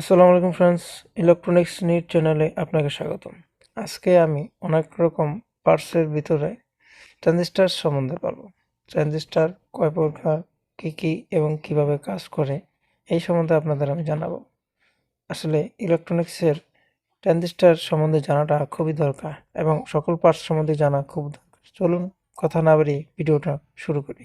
আসসালামু আলাইকুম friends electronics NEET চ্যানেলে আপনাকে স্বাগতম। আজকে আমি অনেক রকম পার্টসের ভিতরে ট্রানজিস্টার সম্বন্ধে পারব ট্রানজিস্টার কয় প্রকার, কী কী এবং কীভাবে কাজ করে, এই সম্বন্ধে আপনাদের আমি জানাব। আসলে ইলেকট্রনিক্সের ট্রানজিস্টার সম্বন্ধে জানাটা খুবই দরকার এবং সকল পার্টস সম্বন্ধে জানা খুব দরকার। চলুন, কথা না বাড়িয়ে ভিডিওটা শুরু করি।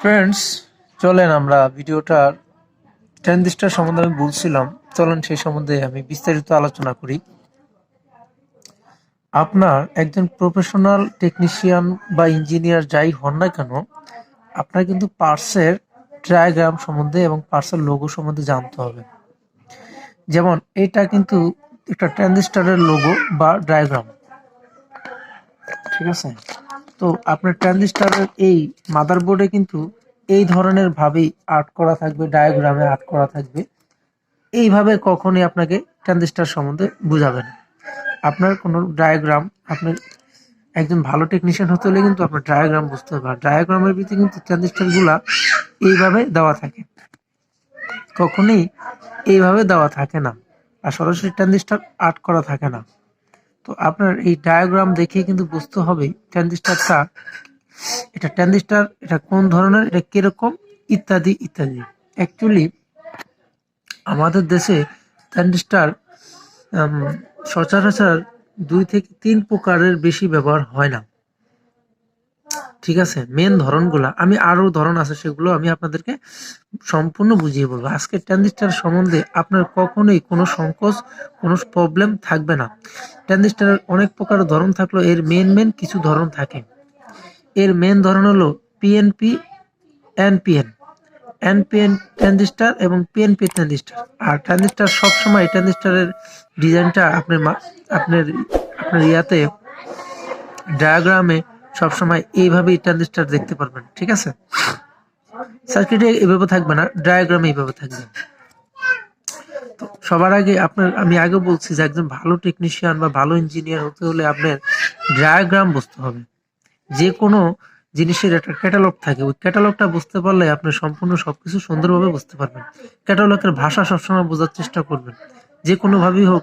ফ্রেন্ডস চলেন আমরা ভিডিওটার ট্রানজিস্টার সম্বন্ধে আমি বলছিলাম। চলেন সেই সম্বন্ধে আমি বিস্তারিত আলোচনা করি। আপনার একজন প্রফেশনাল টেকনিশিয়ান বা ইঞ্জিনিয়ার যাই হন না কেন, আপনার কিন্তু পার্সের ডায়াগ্রাম সম্বন্ধে এবং পার্সের লোগো সম্বন্ধে জানতে হবে। যেমন, এটা কিন্তু একটা ট্রানজিস্টারের লোগো বা ডায়াগ্রাম ঠিক আছে? তো আপনার ট্রানজিস্টারের এই মাদারবোর্ডে কিন্তু এই ধরনের ভাবেই আর্ট করা থাকবে ডায়াগ্রামে আর্ট করা থাকবে। এইভাবে কখনই আপনাকে ট্রানজিস্টার সম্বন্ধে বুঝাবে না। আপনার কোনো ডায়াগ্রাম আপনার একজন ভালো টেকনিশিয়ান হতে হলে কিন্তু আপনার ডায়াগ্রাম বুঝতে হবে। ডায়াগ্রামের ভিতরে কিন্তু ট্রানজিস্টারগুলা এইভাবে দেওয়া থাকে। কখনোই এইভাবে দেওয়া থাকে না। আর সরাসরি ট্রানজিস্টার আর্ট করা থাকে না। তো আপনার এই ডায়াগ্রাম দেখে কিন্তু বুঝতে হবে ট্রানজিস্টারটা এটা ট্রানজিস্টার এটা কোন ধরনের, এটা কীরকম, ইত্যাদি ইত্যাদি। অ্যাকচুয়ালি আমাদের দেশে ট্রানজিস্টার সচরাচর দুই থেকে তিন প্রকারের বেশি ব্যবহার হয় না। ঠিক আছে? মেন ধরনগুলা, আমি আরও ধরন আছে, সেগুলো আমি আপনাদেরকে সম্পূর্ণ বুঝিয়ে বলব। আজকে ট্রানজিস্টার সম্বন্ধে আপনার কখনোই কোনো সংকোচ, কোনো প্রবলেম থাকবে না। ট্রানজিস্টারের অনেক প্রকার ধরন থাকলেও এর মেন মেন কিছু ধরন থাকে। এর মেন ধরন হলো পিএনপি এনপিএন এনপিএন ট্রানজিস্টার এবং পিএনপি ট্রানজিস্টার আর ট্রানজিস্টার সবসময় ট্রানজিস্টারের ডিজাইনটা আপনার আপনার আপনার ইয়াতে ডায়াগ্রামে সবসময় এইভাবেই ট্রানজিস্টার দেখতে পারবেন, ঠিক আছে? সার্কিটে এভাবে থাকবে না ডায়াগ্রামে এইভাবে থাকবে। সবার আগে আপনার, আমি আগে বলছি যে একজন ভালো টেকনিশিয়ান বা ভালো ইঞ্জিনিয়ার হতে হলে আপনার ডায়াগ্রাম বুঝতে হবে। যে কোনো জিনিসের একটা ক্যাটালগ থাকে, ওই ক্যাটালগটা বুঝতে পারলে আপনি সম্পূর্ণ সবকিছু সুন্দরভাবে বুঝতে পারবেন। ক্যাটালগের ভাষা সবসময় বোঝার চেষ্টা করবেন। যে কোনোভাবেই হোক,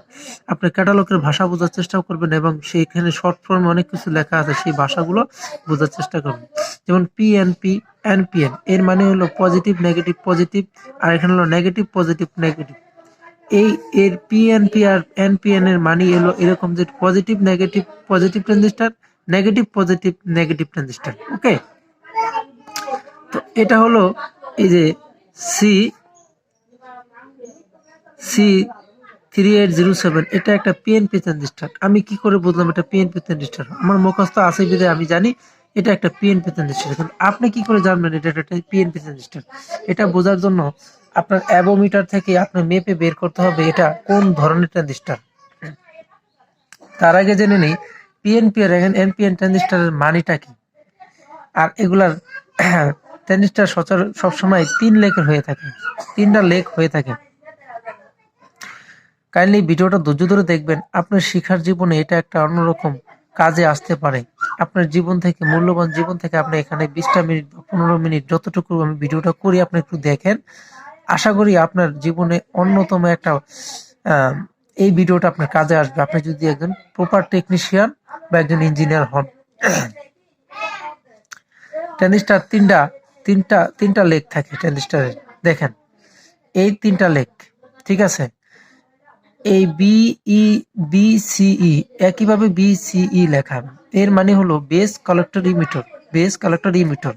আপনি ক্যাটালগের ভাষা বোঝার চেষ্টা করবেন এবং সেইখানে শর্ট ফর্মে অনেক কিছু লেখা আছে, সেই ভাষাগুলো বোঝার চেষ্টা করবেন। যেমন পিএনপি এনপিএন এর মানে হলো পজিটিভ নেগেটিভ পজিটিভ আর এখানে হলো নেগেটিভ পজিটিভ নেগেটিভ এই এর পিএনপি আর এনপিএন এর মানে এলো এরকম যে positive negative positive transistor negative positive negative transistor okay তো এটা হলো এই যে C C three eight zero seven এটা একটা পিএনপি ট্রানজিস্টার আমি কি করে বুঝলাম এটা পিএনপি ট্রানজিস্টার আমার মুখস্থ আছে বিধে আমি জানি, এটা একটা পিএনপি ট্রানজিস্টার এখন আপনি কি করে জানবেন এটা একটা পিএনপি ট্রানজিস্টার এটা বোঝার জন্য আপনার অ্যাবোমিটার থেকে আপনার মেপে বের করতে হবে এটা কোন ধরনের ট্রানজিস্টার তার আগে জেনে নেই পিএনপি আর এনপিএন ট্রানজিস্টারের মানিটা কি? আর এগুলার ট্রানজিস্টার সচর- সবসময় তিন লেকের হয়ে থাকে, তিনটা লেক হয়ে থাকে। কাইন্ডলি ভিডিওটা ধৈর্য ধরে দেখবেন, আপনার শিখার জীবনে এটা একটা অন্যরকম কাজে আসতে পারে। আপনার জীবন থেকে, মূল্যবান জীবন থেকে আপনি এখানে বিশটা মিনিট বা পনেরো মিনিট যতটুকু আমি ভিডিওটা করি, আপনি একটু দেখেন। আশা করি আপনার জীবনে অন্যতম একটা এই ভিডিওটা আপনার কাজে আসবে। আপনি যদি একজন প্রপার টেকনিশিয়ান বা একজন ইঞ্জিনিয়ার হন। ট্রানজিস্টার তিনটা তিনটা তিনটা লেগ থাকে ট্রানজিস্টারের দেখেন, এই তিনটা লেগ ঠিক আছে? এই বি ই বি সিই একইভাবে বি সিই লেখা। এর মানে হলো base collector emitter base collector emitter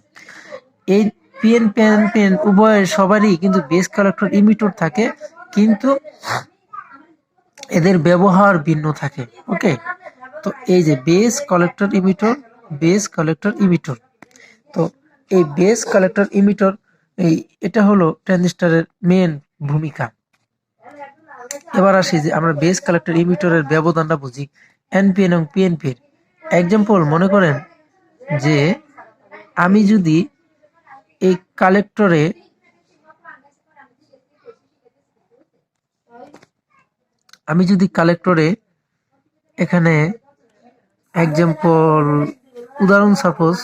এই পিএন পেন পেন উভয়ের সবারই কিন্তু বেস কালেক্টর ইমিটর থাকে, কিন্তু এদের ব্যবহার ভিন্ন থাকে ওকে তো এই যে base collector emitter base collector emitter তো এই বেস কালেক্টর ইমিটর এই, এটা হলো ট্রানজিস্টারের মেন ভূমিকা। এবার আসি যে আমরা বেস কালেক্টর ইমিটরের ব্যবধানটা বুঝি এনপিএন এবং পিএনপি এর। এক্সাম্পল মনে করেন যে আমি যদি এই কালেক্টরে আমি যদি কালেক্টরে এখানে এক্সাম্পল উদাহরণ সাপোজ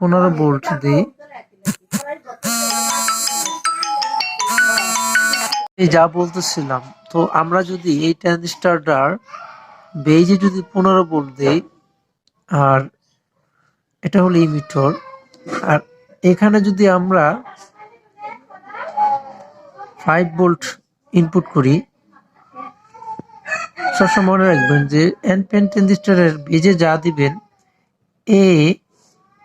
পনেরো ভোল্ট দিই। যা বলতেছিলাম, তো আমরা যদি এই ট্রানজিস্টারটার বেজে যদি পনেরো ভোল্ট দেই, আর এটা হলো ইমিটর আর এখানে যদি আমরা ফাইভ ভোল্ট ইনপুট করি, সবসময় মনে রাখবেন যে এন পেন ট্রানজিস্টারের বেজে যা দিবেন, এ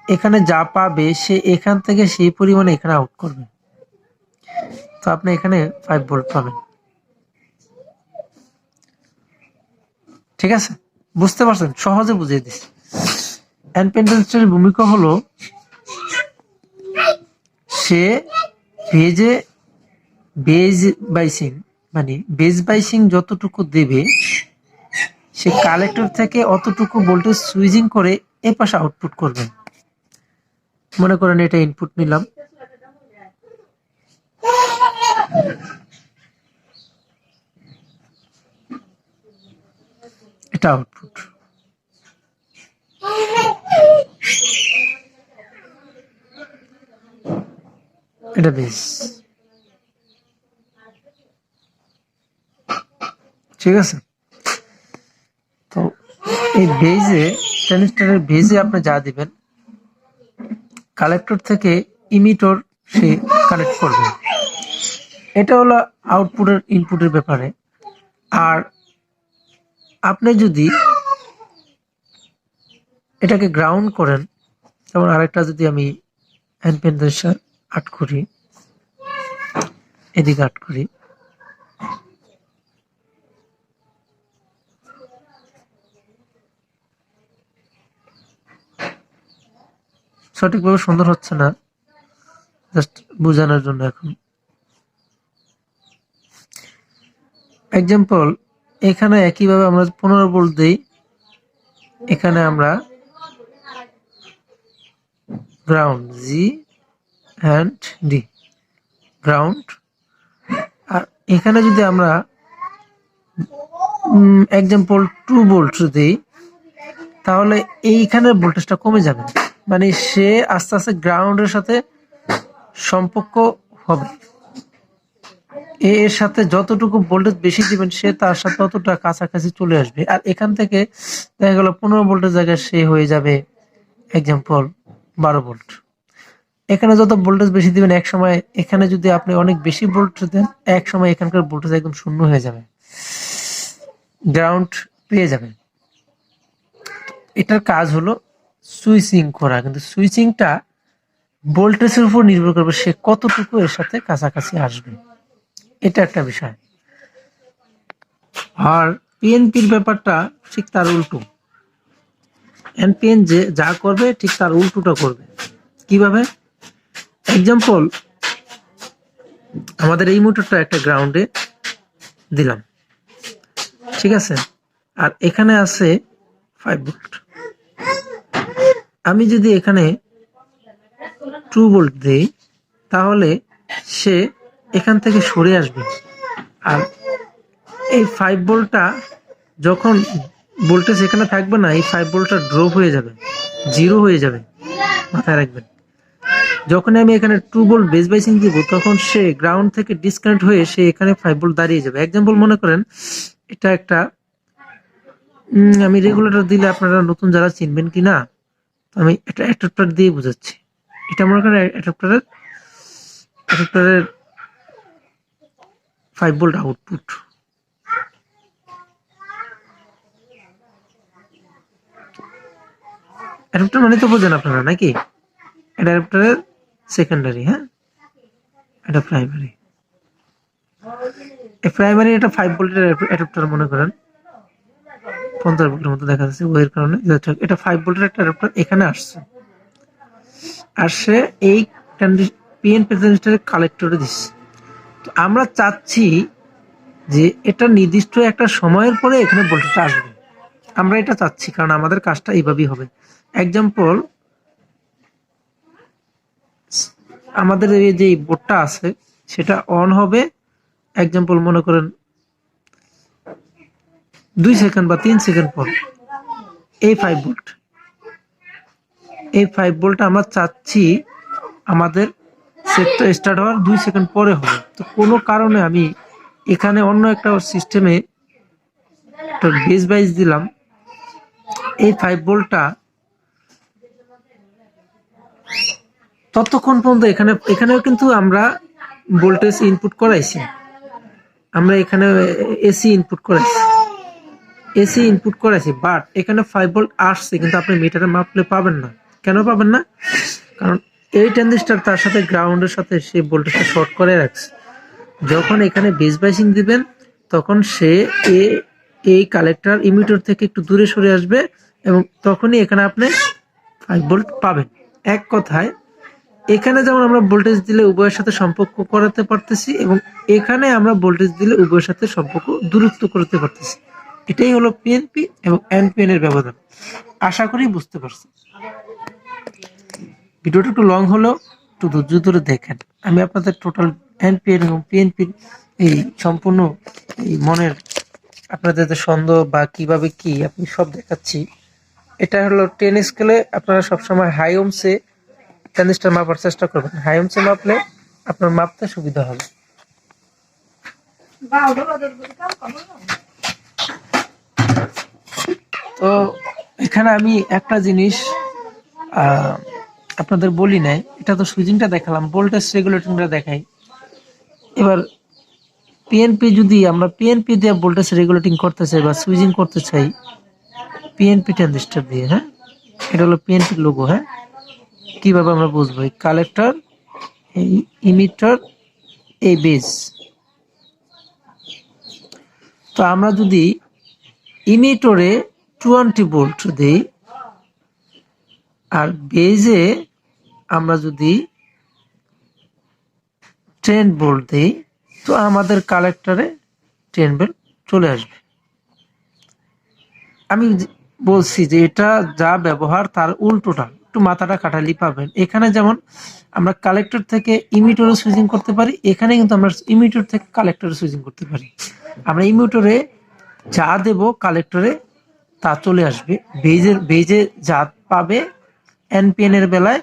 এখানে যা পাবে সে এখান থেকে সেই পরিমাণে এখানে আউট করবে। তো আপনি এখানে ফাইভ ভোল্ট পাবেন। ঠিক আছে? বুঝতে পারছেন? সহজে বুঝিয়ে দিচ্ছি। পেন ভূমিকা হলো, সে ভেজে বেজ বাইসিং মানে বেজ বাইসিং যতটুকু দেবে, সে কালেক্টর থেকে অতটুকু ভোল্টেজ সুইচিং করে এ পাশে আউটপুট করবে। মনে করেন এটা ইনপুট নিলাম। এটা আউটপুট এটা বেস ঠিক আছে? তো এই বেজে ট্রানজিস্টরের বেজে আপনি যা দিবেন কালেক্টর থেকে ইমিটর সে কানেক্ট করবে। এটা হলো আউটপুটের ইনপুটের ব্যাপারে। আর আপনি যদি এটাকে গ্রাউন্ড করেন, যেমন আরেকটা যদি আমি হ্যান্ড আট করি, এদিকে আট করি, সঠিকভাবে সুন্দর হচ্ছে না জাস্ট বোঝানোর জন্য এখন। এক্সাম্পল এখানে একইভাবে আমরা পনেরো ভোল্ট দিই। এখানে আমরা ground G and D ground আর এখানে যদি আমরা এক্সাম্পল টু ভোল্ট দিই, তাহলে এইখানে ভোল্টেজটা কমে যাবে। মানে সে আস্তে আস্তে গ্রাউন্ডের সাথে সম্পর্ক হবে। এর সাথে যতটুকু ভোল্টেজ বেশি দিবেন সে তার সাথে ততটা কাছাকাছি চলে আসবে। আর এখান থেকে দেখা গেল পনেরো ভোল্টের জায়গায় সে হয়ে যাবে এক্সাম্পল বারো ভোল্ট এখানে যত ভোল্টেজ বেশি দিবেন, এক সময় এখানে যদি আপনি অনেক বেশি ভোল্টেজ দেন, এক সময় এখানকার ভোল্টেজ একদম শূন্য হয়ে যাবে। গ্রাউন্ড পেয়ে যাবে এটার কাজ হলো সুইচিং করা। কিন্তু সুইচিংটা ভোল্টেজের উপর নির্ভর করবে সে কতটুকু এর সাথে কাছাকাছি আসবে। এটা একটা বিষয়। আর পিএনপির ব্যাপারটা ঠিক তার উল্টো। এনপিএন যে যা করবে ঠিক তার উল্টোটা করবে। কীভাবে? এক্সাম্পল আমাদের এই মোটরটা একটা গ্রাউন্ডে দিলাম। ঠিক আছে? আর এখানে আছে ফাইভ ভোল্ট আমি যদি এখানে টু ভোল্ট দিই, তাহলে সে এখান থেকে সরে আসবে। আর এই ফাইভ ভোল্টটা যখন ভোল্টেজ এখানে থাকবে না, এই ফাইভ ভোল্টটা ড্রপ হয়ে যাবে জিরো হয়ে যাবে মাথায় রাখবেন। যখন আমি এখানে টু ভোল্ট বেস বাইসিং দিব, তখন সে গ্রাউন্ড থেকে ডিসকানেক্ট হয়ে সে এখানে ফাইভ ভোল্ট দাঁড়িয়ে যাবে। এক্সাম্পল মনে করেন, এটা একটা আমি রেগুলেটর দিলে আপনারা নতুন যারা চিনবেন কি না আমি এটা অ্যাডাপ্টার দিয়ে বোঝাচ্ছি। এটা মনে করেন অ্যাডাপ্টারের অ্যাডাপ্টারের ফাইভ ভোল্ট আউটপুট অ্যাডাপ্টার মানে তো বোঝেন আপনারা, নাকি? অ্যাডাপ্টারের সেকেন্ডারি হ্যাঁ? এটা প্রাইমারি প্রাইমারি এটা ফাইভ ভোল্টের অ্যাডাপ্টার মনে করেন। পঞ্চাশ ভোল্টের মতো দেখা যাচ্ছে ওয়ের কারণে। এটা ফাইভ ভোল্টের একটা অ্যাডাপ্টার এখানে আসছে। আর সে এই পিএন প্রেজেন্টারের কালেক্টরে দিচ্ছে। আমরা চাচ্ছি যে এটা নির্দিষ্ট একটা সময়ের পরে এখানে ভোল্টেজটা আসবে। আমরা এটা চাচ্ছি, কারণ আমাদের কাজটা এইভাবেই হবে। এক্সাম্পল আমাদের এই যে বোর্ডটা আছে, সেটা অন হবে। এক্সাম্পল মনে করেন, দুই সেকেন্ড বা তিন সেকেন্ড পর। এই ফাইভ ভোল্ট এই ফাইভ ভোল্ট আমরা চাচ্ছি আমাদের সেটটা স্টার্ট হওয়ার দুই সেকেন্ড পরে হবে। তো কোনো কারণে আমি এখানে অন্য একটা সিস্টেমে একটা বেস বাইজ দিলাম। এই ফাইভ ভোল্টটা ততক্ষণ পর্যন্ত এখানে, এখানেও কিন্তু আমরা ভোল্টেজ ইনপুট করাইছি। আমরা এখানে এসি ইনপুট করাইছি। এসি ইনপুট করাইছি বাট এখানে ফাইভ ভোল্ট আসছে, কিন্তু আপনি মিটারে মাপলে পাবেন না। কেন পাবেন না? কারণ এই ট্রানজিস্টার তার সাথে গ্রাউন্ডের সাথে সে ভোল্টেজটা শর্ট করে রাখছে। যখন এখানে বেস বাইসিং দিবেন, তখন সে এ, এই কালেক্টর ইমিটার থেকে একটু দূরে সরে আসবে এবং তখনই এখানে আপনি ফাইভ ভোল্ট পাবেন। এক কথায়, এখানে যেমন আমরা ভোল্টেজ দিলে উভয়ের সাথে সম্পর্ক করাতে পারতেছি এবং এখানে আমরা ভোল্টেজ দিলে উভয়ের সাথে সম্পর্ক দূরত্ব করতে পারতেছি। এটাই হলো পিএনপি এবং এনপিএন এর ব্যবধান। আশা করি বুঝতে পারছি ভিডিওটা একটু লং হলেও একটু ধৈর্য ধরে দেখেন। আমি আপনাদের টোটাল এনপিএন এবং পিএনপির এই সম্পূর্ণ এই মনের আপনাদের যে সন্দেহ বা কীভাবে কি আপনি সব দেখাচ্ছি। এটা হলো টেন স্কেলে আপনারা সবসময় হাই ওমসে ট্রানজিস্টার মাপার চেষ্টা করবেন। হাই ওমসে মাপলে আপনার মাপতে সুবিধা হবে। তো এখানে আমি একটা জিনিস আহ, আপনাদের বলি নাই, এটা তো সুইচিংটা দেখালাম, ভোল্টেজ রেগুলেটরটা দেখাই। এবার পিএনপি যদি আমরা পিএনপি দিয়ে ভোল্টেজ রেগুলেটিং করতে চাই বা সুইচিং করতে চাই পিএনপি ট্রানজিস্টার দিয়ে হ্যাঁ? এটা হলো পিএনপির লোগো হ্যাঁ? কীভাবে আমরা বুঝব? এই কালেক্টর এই ইমিটার এই বেস তো আমরা যদি ইমিটরে টোয়েন্টি ভোল্ট দিই আর বেজে আমরা যদি টেন বোল্ট দিই, তো আমাদের কালেক্টরে টেন ভোল্ট চলে আসবে। আমি বলছি যে এটা যা ব্যবহার, তার উল্টোটা, একটু মাথাটা কাটালি পাবেন। এখানে যেমন আমরা কালেক্টর থেকে ইমিটরে সুইচিং করতে পারি, এখানে কিন্তু আমরা ইমিটর থেকে কালেক্টরে সুইচিং করতে পারি। আমরা ইমিটরে যা দেব কালেক্টরে তা চলে আসবে। বেজের, বেজে যা পাবে এনপিএন এর বেলায়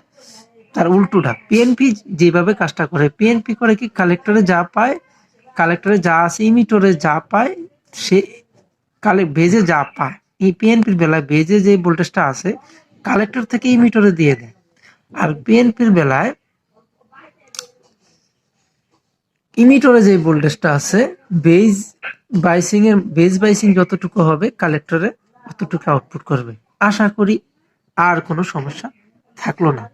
তার উল্টোটা পিএনপি যেভাবে কাজটা করে পিএনপি করে কি কালেক্টরে যা পায় কালেক্টরে যা আছে ইমিটরে যা পায়, সে কালে ভেজে যা পায়। এই পিএনপির বেলায় বেজে যে ভোল্টেজটা আছে কালেক্টর থেকে ইমিটরে দিয়ে দেয়। আর পিএনপির বেলায় ইমিটরে যে ভোল্টেজটা আছে বেজ বাইসিং এর বেজ বাইসিং যতটুকু হবে কালেক্টরে অতটুকু আউটপুট করবে। আশা করি আর কোনো সমস্যা থাকল না।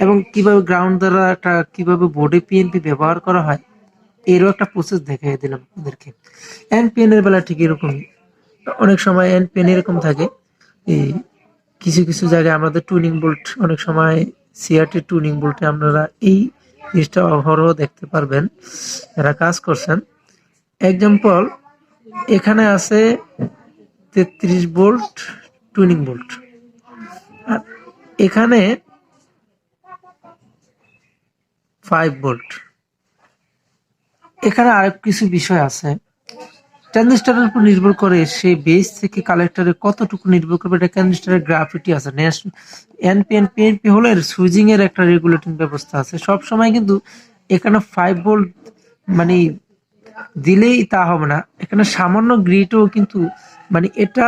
এবং কীভাবে গ্রাউন্ড দ্বারা একটা কীভাবে বোর্ডে পিএনপি ব্যবহার করা হয়, এরও একটা প্রসেস দেখিয়ে দিলাম আপনাদেরকে এনপিএন এর বেলা ঠিক এরকমই। অনেক সময় এনপিএন এরকম থাকে, এই কিছু কিছু জায়গায় আমাদের টুনিং বোল্ট অনেক সময় সিআরটি টুনিং বোল্টে আপনারা এই জিনিসটা অহরহ দেখতে পারবেন, যারা কাজ করছেন। এক্সাম্পল এখানে আছে তেত্রিশ বোল্ট টুনিং বোল্ট আর এখানে ফাইভ ভোল্ট এখানে আরেক কিছু বিষয় আছে। ট্রানজিস্টারের উপর নির্ভর করে সেই বেস থেকে কালেক্টরে কতটুকু নির্ভর করবে, এটা ট্রানজিস্টারের গ্রাফিটি আছে। এনপিএন পিএনপি হলো সুইচিং এর একটা রেগুলেটিং ব্যবস্থা আছে। সব সময় কিন্তু এখানে ফাইভ ভোল্ট মানে দিলেই তা হবে না। এখানে সামান্য গ্রিটও কিন্তু মানে এটা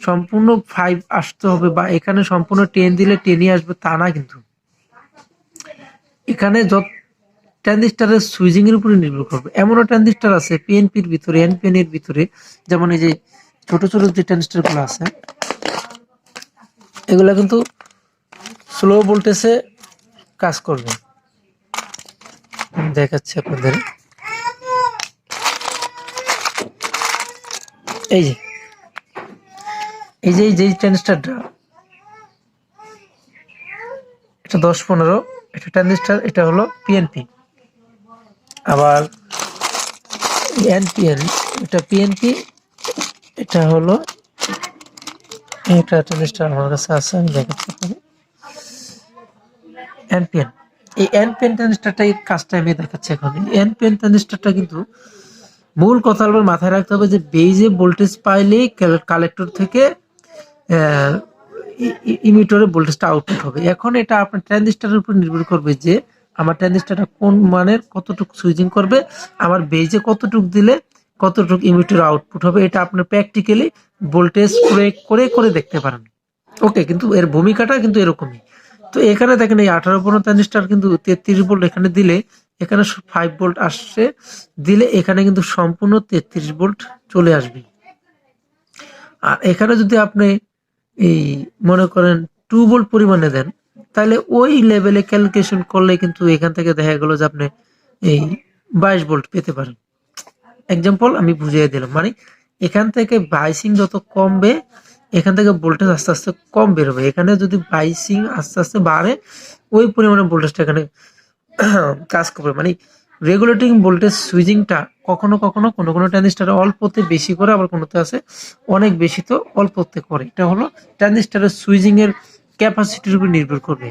সম্পূর্ণ ফাইভ আসতে হবে বা এখানে সম্পূর্ণ টেন দিলে টেনই আসবে তা না কিন্তু। এখানে যত ট্রানজিস্টারের সুইচিং এর উপরে নির্ভর করবে। এমনও ট্রানজিস্টার আছে পিএনপির ভিতরে এনপিএন এর ভিতরে, যেমন এই যে ছোট ছোট যে ট্রানজিস্টারগুলো আছে, এগুলা কিন্তু স্লো ভোল্টেজে কাজ করবে। দেখাচ্ছি আপনাদের। এই যে এই যে এই যে ট্রানজিস্টারটা, এটা দশ পনেরো, এটা ট্রানজিস্টার, এটা হলো পিএনপি আবার এনপিএন এটা পিএনপি এটা হলো এটা ট্রানজিস্টার আমার কাছে আছে, আমি দেখাচ্ছি এনপিএন এই এনপিএন ট্রানজিস্টারটা এই কাজটা আমি দেখাচ্ছি এখন। এনপিএন ট্রানজিস্টারটা কিন্তু মূল কথা মাথায় রাখতে হবে যে বেজে ভোল্টেজ পাইলেই কালেক্টর থেকে ইমিটরে ভোল্টেজটা আউটপুট হবে। এখন এটা আপনার ট্রানজিস্টারের উপর নির্ভর করবে যে আমার ট্রানজিস্টারটা কোন মানের কতটুকু সুইচিং করবে, আমার বেজে কতটুকু দিলে কতটুকু ইমিটর আউটপুট হবে, এটা আপনার প্র্যাকটিক্যালি ভোল্টেজ প্রয়োগ করে করে দেখতে পারেন। ওকে কিন্তু এর ভূমিকাটা কিন্তু এরকমই। তো এখানে দেখেন এই আঠারো পনেরো ট্রানজিস্টার কিন্তু তেত্রিশ ভোল্ট এখানে দিলে, এখানে ফাইভ ভোল্ট আসছে, দিলে এখানে কিন্তু সম্পূর্ণ তেত্রিশ ভোল্ট চলে আসবে। আর এখানে যদি আপনি এই, মনে করেন টু ভোল্ট পরিমাণে দেন, তাহলে ওই লেভেলে ক্যালকুলেশন করলে কিন্তু এখান থেকে দেখা গেল যে আপনি এই বাইশ ভোল্ট পেতে পারেন। এক্সাম্পল আমি বুঝিয়ে দিলাম মানে এখান থেকে বাইসিং যত কমবে, এখান থেকে ভোল্টেজ আস্তে আস্তে কম বেরোবে। এখানে যদি বাইসিং আস্তে আস্তে বাড়ে, ওই পরিমাণে ভোল্টেজটা এখানে কাজ করবে। মানে রেগুলেটিং ভোল্টেজ সুইচিংটা কখনো কখনো কোনো কোনো ট্রানজিস্টারে অল্পতে বেশি করে, আবার কোনোতে আছে অনেক বেশি তো অল্পতে করে। এটা হলো ট্রানজিস্টারের সুইচিং এর ক্যাপাসিটির উপর নির্ভর করবে।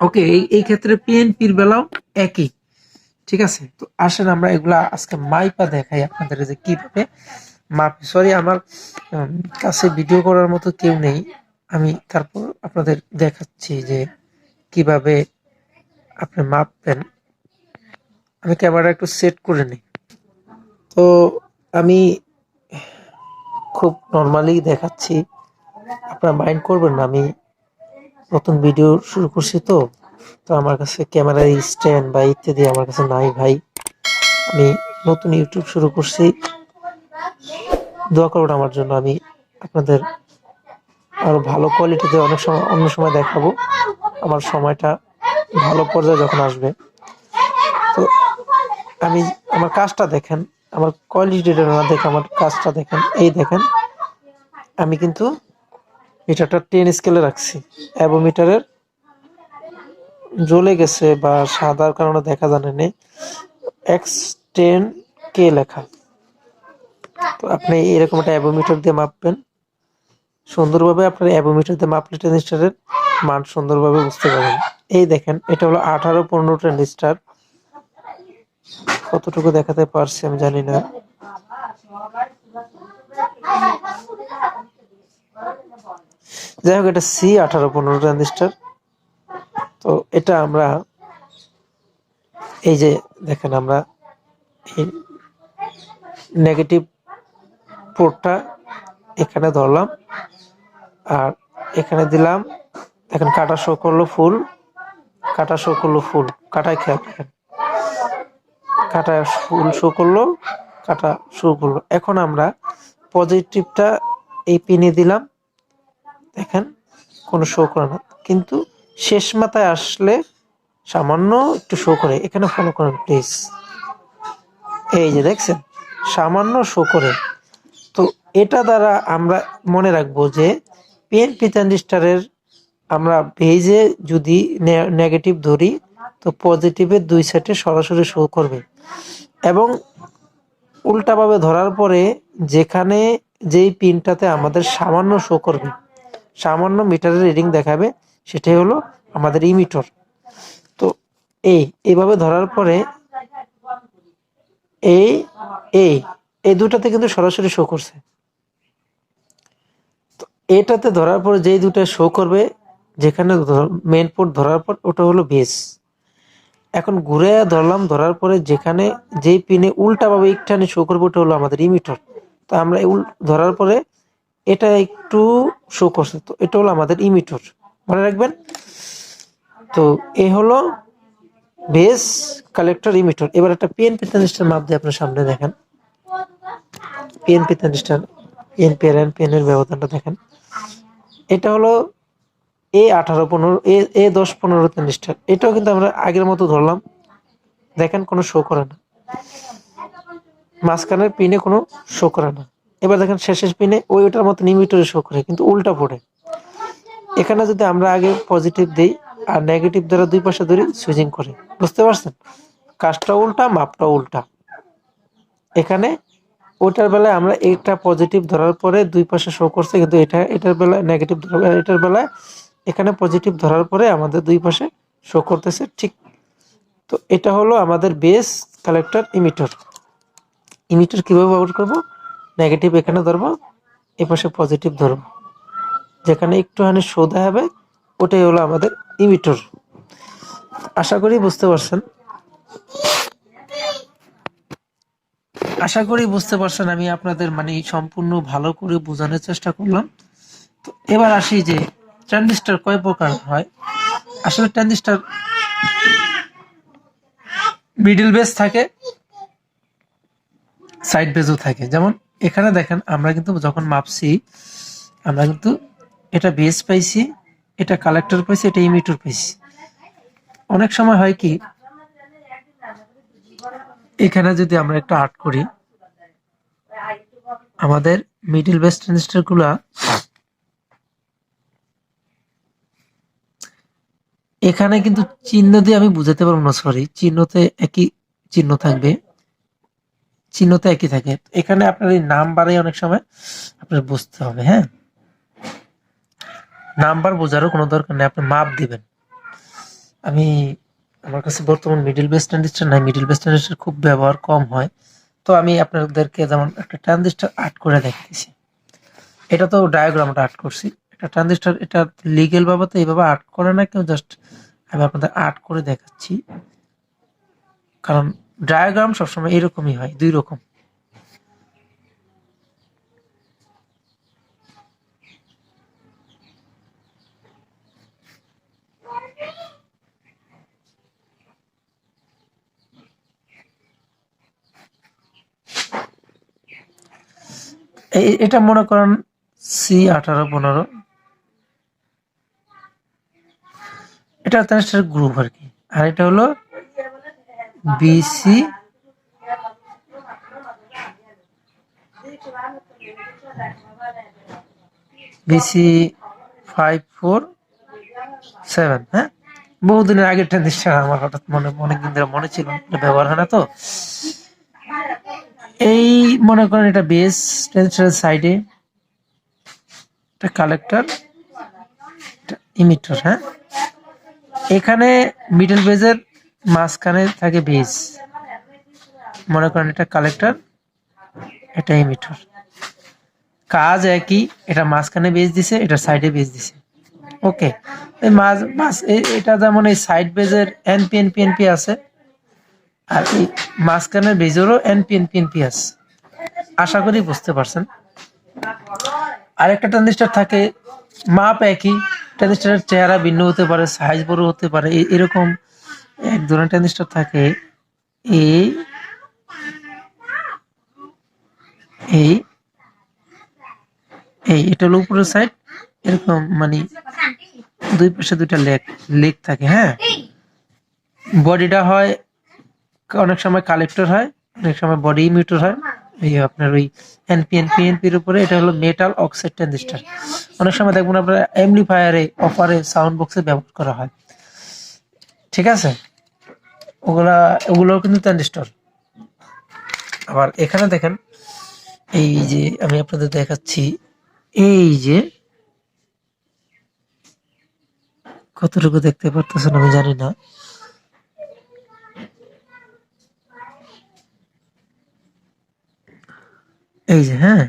ওকে এই ক্ষেত্রে পিএনপির বেলাও একই। ঠিক আছে? তো আসেন আমরা এগুলা আজকে মাইপা দেখাই আপনাদের যে কীভাবে মাপি। সরি আমার কাছে ভিডিও করার মতো কেউ নেই। আমি তারপর আপনাদের দেখাচ্ছি যে কীভাবে আপনি মাপবেন। আমি ক্যামেরা একটু সেট করে নিই। তো আমি খুব নর্মালি দেখাচ্ছি। আপনারা মাইন্ড করবেন না, আমি নতুন ভিডিও শুরু করছি তো। তো আমার কাছে ক্যামেরার স্ট্যান্ড বা ইত্যাদি আমার কাছে নাই ভাই। আমি নতুন ইউটিউব শুরু করছি। দোয়া করবেন আমার জন্য, আমি আপনাদের আরও ভালো কোয়ালিটিতে অনেক সময়, অন্য সময় দেখাবো। আমার সময়টা ভালো পর্যায়ে যখন আসবে। তো আমি আমার কাজটা দেখেন, আমার কোয়ালিটিটা না দেখে আমার কাজটা দেখেন, এই দেখেন, আমি কিন্তু মিটারটা টেন স্কেলে রাখছি। অ্যাবোমিটারের জ্বলে গেছে বা সাদার কারণে দেখা জানে নেই এক্স টেন কে লেখা। তো আপনি এরকম একটা অ্যাবোমিটার দিয়ে মাপবেন। সুন্দরভাবে আপনার অ্যাবোমিটার দিয়ে মাপলে ট্রানজিস্টারের মান সুন্দরভাবে বুঝতে পারবেন। এই দেখেন, এটা হলো আঠারো পনেরো ট্রানজিস্টার কতটুকু দেখাতে পারছি আমি জানি না। যাই হোক, এটা সি আঠারো পনেরো ট্রানজিস্টার তো এটা আমরা এই যে দেখেন আমরা এই নেগেটিভ পোর্টটা এখানে ধরলাম, আর এখানে দিলাম। দেখেন, কাটা শো করল ফুল কাটা শো করল ফুল কাটায় খেয়াল কাটা ফুল শো করল, কাটা শো করল। এখন আমরা পজিটিভটা এই পিনে দিলাম। দেখেন, কোনো শো করে না। কিন্তু শেষ মাথায় আসলে সামান্য একটু শো করে। এখানে ফলো করেন প্লিজ এই যে দেখছেন, সামান্য শো করে। তো এটা দ্বারা আমরা মনে রাখব যে পিএনপি ট্রানজিস্টারের আমরা ভেজে যদি নেগেটিভ ধরি, তো পজিটিভের দুই সাইডে সরাসরি শো করবে। এবং উল্টাভাবে ধরার পরে যেখানে যেই পিনটাতে আমাদের সামান্য শো করবে, সামান্য মিটারের রিডিং দেখাবে, সেটাই হলো আমাদের ইমিটর তো এই এইভাবে ধরার পরে এই এই এই দুটাতে কিন্তু সরাসরি শো করছে। তো এটাতে ধরার পরে যেই দুটা শো করবে, যেখানে মেন পোর্ট ধরার পর ওটা হলো বেস এখন ঘুরে ধরলাম, ধরার পরে যেখানে যেই পিনে উল্টাভাবে একটানে শো করবে ওটা হলো আমাদের ইমিটর তো আমরা ধরার পরে এটা একটু শো করছে। তো এটা হলো আমাদের ইমিটর মনে রাখবেন? তো এ হলো বেস কালেক্টর ইমিটর এবার একটা পিএনপি ট্রানজিস্টার মাপ দিয়ে আপনার সামনে দেখেন। পিএনপি ট্রানজিস্টার পিএনপি আর এনপিএন এর ব্যবধানটা দেখেন। এটা হলো এ আঠারো পনেরো, এ এ দশ পনেরো ট্রানজিস্টার এটাও কিন্তু আমরা আগের মতো ধরলাম। দেখেন, কোনো শো করে না। মাঝখানের পিনে কোনো শো করে না। এবার দেখেন, শেষের পিনে ওই ওটার মতো নিমিটরে শো করে, কিন্তু উল্টা পড়ে। এখানে যদি আমরা আগে পজিটিভ দিই আর নেগেটিভ দ্বারা দুই পাশে ধরি সুইচিং করে। বুঝতে পারছেন? কাজটা উল্টা, মাপটা উল্টা। এখানে ওইটার বেলায় আমরা এটা পজিটিভ ধরার পরে দুই পাশে শো করছে, কিন্তু এটা, এটার বেলায় নেগেটিভ এটার বেলায় এখানে পজিটিভ ধরার পরে আমাদের দুই পাশে শো করতেছে ঠিক। তো এটা হলো আমাদের বেস কালেক্টর ইমিটর ইমিটার কীভাবে ব্যবহার করব? নেগেটিভ এখানে ধরবো, এ পাশে পজিটিভ ধরবো। যেখানে একটুখানি সোদা হবে ওটাই হলো আমাদের ইমিটর আশা করি বুঝতে পারছেন। আশা করি বুঝতে পারছেন আমি আপনাদের মানে সম্পূর্ণ ভালো করে বোঝানোর চেষ্টা করলাম। তো এবার আসি যে ট্রানজিস্টার কয় প্রকার হয়? আসলে ট্রানজিস্টার মিডল বেস থাকে সাইড বেজও থাকে। যেমন এখানে দেখেন, আমরা কিন্তু যখন মাপছি, আমরা কিন্তু এটা বেস পাইছি, এটা কালেক্টর পাইছি, এটা ইমিটর পাইছি। অনেক সময় হয় কি, এখানে যদি আমরা একটা আর্ট করি, আমাদের মিডল বেস ট্রানজিস্টারগুলা এখানে কিন্তু চিহ্ন দিয়ে আমি বুঝাতে পারব না সরি চিহ্নতে একই চিহ্ন থাকবে। চিহ্নতে একই থাকে। এখানে আপনার এই নাম্বারে অনেক সময় আপনার বুঝতে হবে হ্যাঁ? নাম্বার বোঝারও কোনো দরকার নেই, আপনি মাপ দিবেন। আমি আমার কাছে বর্তমান মিডিল বেস ট্রানজিস্টার নাই মিডিল বেস ট্রানজিস্টার খুব ব্যবহার কম হয়। তো আমি আপনাদেরকে যেমন একটা ট্রানজিস্টার আর্ট করে দেখাইছি এটা তো ডায়াগ্রামটা আর্ট করছি। ট্রানজিস্টার এটা লিগেল বাবদ এইভাবে আর্ট করে না কেউ জাস্ট আমি আপনাদের আর্ট করে দেখাচ্ছি। কারণ ডায়াগ্রাম সবসময় এরকমই হয়, দুই রকম। এটা মনে করেন সি আঠারো পনেরো। এটা ট্রানজিস্টার গ্রুপ আর কি। আর এটা হলো BC BC five four seven হ্যাঁ? বহুদিনের আগের ট্রানজিস্টার আমার হঠাৎ মনে অনেকদিন ধরে মনে ছিল ব্যবহার হয় না তো। এই মনে করেন এটা বেস ট্রানজিস্টারের সাইডে এটা কালেক্টর ইমিটার হ্যাঁ? এখানে মিডল বেজের মাঝখানে থাকে বেজ মনে করেন এটা কালেক্টর এটা ইমিটার কাজ একই, এটা মাঝখানে বেজ দিছে, এটা সাইডে বেজ দিছে। ওকে এই মাঝ এ- এটা যেমন এই সাইড বেজের এনপি এনপি এনপি আছে, আর এই মাঝখানের বেজেরও এনপি এনপি এনপি আছে। আশা করি বুঝতে পারছেন। আরেকটা ট্রানজিস্টার থাকে, মাপ একই ট্রানজিস্টারের চেহারা ভিন্ন হতে পারে সাইজ বড় হতে পারে এরকম এক ধরনের ট্রানজিস্টার থাকে। এই এই এই, এটা হলো উপরের সাইড এরকম মানে দুই পাশে দুইটা লেগ লেগ থাকে হ্যাঁ? বডিটা হয়, অনেক সময় কালেক্টর হয়, অনেক সময় বডি ইমিটার হয়। এই আপনার ওই এনপি এনপি এনপির উপরে এটা হলো মেটাল অক্সাইড ট্রানজিস্টার অনেক সময় দেখবেন আপনার এমপ্লিফায়ারে অফারে সাউন্ড বক্সে ব্যবহার করা হয়। ঠিক আছে? ওগুলা, ওগুলোও কিন্তু ট্রানজিস্টর আবার এখানে দেখেন, এই যে আমি আপনাদের দেখাচ্ছি, এই যে কতটুকু দেখতে পারতেছেন আমি জানি না। এই যে হ্যাঁ।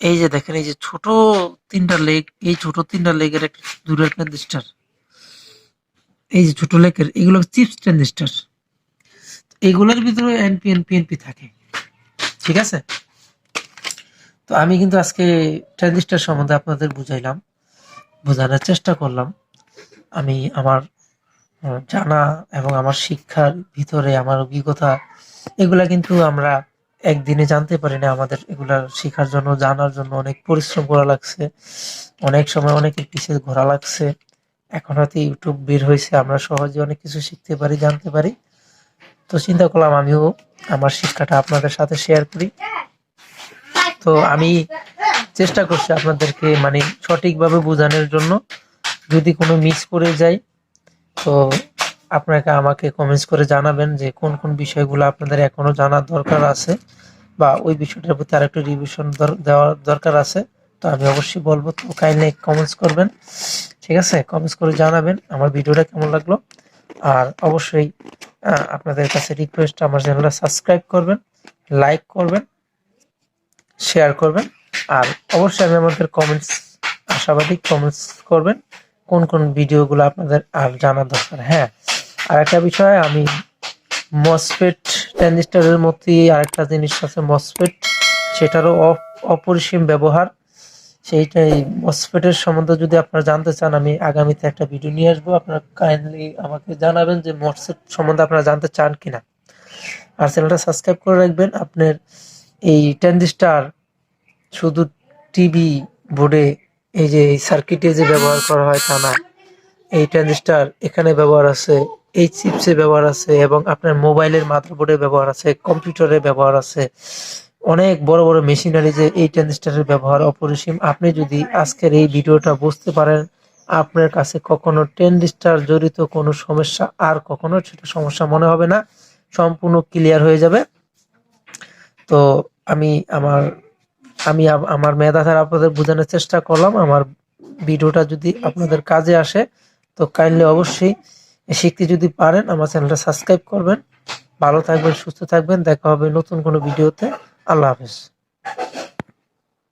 এই যে দেখেন, এই যে ছোট তিনটা লেক, এই ছোট তিনটা লেকের একটা দূরের ট্রানজিস্টার এই যে ছোট লেকের, এগুলো চিপস ট্রানজিস্টার এগুলোর ভিতরে এনপি এনপি এনপি থাকে। ঠিক আছে? তো আমি কিন্তু আজকে ট্রানজিস্টার সম্বন্ধে আপনাদের বুঝাইলাম, বোঝানোর চেষ্টা করলাম। আমি আমার জানা এবং আমার শিক্ষার ভিতরে, আমার অভিজ্ঞতা, এগুলা কিন্তু আমরা একদিনে জানতে পারি না। আমাদের এগুলা শেখার জন্য, জানার জন্য অনেক পরিশ্রম করা লাগছে। অনেক সময় অনেকের পিছিয়ে ঘোরা লাগছে। এখন হয়তো ইউটিউব বের হয়েছে, আমরা সহজে অনেক কিছু শিখতে পারি, জানতে পারি। তো চিন্তা করলাম আমিও আমার শিক্ষাটা আপনাদের সাথে শেয়ার করি। তো আমি চেষ্টা করছি আপনাদেরকে মানে সঠিকভাবে বোঝানোর জন্য। যদি কোনো মিস করে যাই তো আপনাকে আমাকে কমেন্টস করে জানাবেন যে কোন কোন বিষয়গুলো আপনাদের এখনও জানার দরকার আছে বা ওই বিষয়টার প্রতি আরেকটু রিভিশন দেওয়ার দরকার আছে, তো আমি অবশ্যই বলব। তো কাইন্ডলি কমেন্টস করবেন, ঠিক আছে? কমেন্টস করে জানাবেন আমার ভিডিওটা কেমন লাগল। আর অবশ্যই আপনাদের কাছে রিকোয়েস্ট আমার চ্যানেলটা সাবস্ক্রাইব করবেন লাইক করবেন শেয়ার করবেন। আর অবশ্যই আমি আমাদের কমেন্টস আশাবাদী কমেন্টস করবেন, কোন কোন ভিডিওগুলো আপনাদের আর জানার দরকার। হ্যাঁ আর একটা বিষয়, আমি মসফেট ট্রানজিস্টারের মধ্যে আরেকটা জিনিস আছে মসফেট সেটারও অপ- অপরিসীম ব্যবহার। সেইটাই মসফেটের সম্বন্ধে যদি আপনারা জানতে চান, আমি আগামীতে একটা ভিডিও নিয়ে আসব। আপনারা কাইন্ডলি আমাকে জানাবেন যে মসফেট সম্বন্ধে আপনারা জানতে চান কিনা। আর চ্যানেলটা সাবস্ক্রাইব করে রাখবেন। আপনার এই ট্রানজিস্টার শুধু টিভি বোর্ডে এই যে এই সার্কিটে যে ব্যবহার করা হয় তা না। এই ট্রানজিস্টার এখানে ব্যবহার আছে, এই চিপসে ব্যবহার আছে এবং আপনার মোবাইলের মাদারবোর্ডে ব্যবহার আছে কম্পিউটারে ব্যবহার আছে। অনেক বড় বড় মেশিনারি যে এই ট্রানজিস্টারের ব্যবহার অপরিসীম। আপনি যদি আজকের এই ভিডিওটা বুঝতে পারেন, আপনার কাছে কখনো ট্রানজিস্টার জড়িত কোনো সমস্যা আর কখনো সেটা সমস্যা মনে হবে না। সম্পূর্ণ ক্লিয়ার হয়ে যাবে। তো আমি আমার আমি আমার মেধা আপনাদের বোঝানোর চেষ্টা করলাম। আমার ভিডিওটা যদি আপনাদের কাজে আসে, তো কাইন্ডলি অবশ্যই শিখতে যদি পারেন, আমার চ্যানেলটা সাবস্ক্রাইব করবেন। ভালো থাকবেন, সুস্থ থাকবেন। দেখা হবে নতুন কোনো ভিডিওতে। আল্লাহ হাফেজ।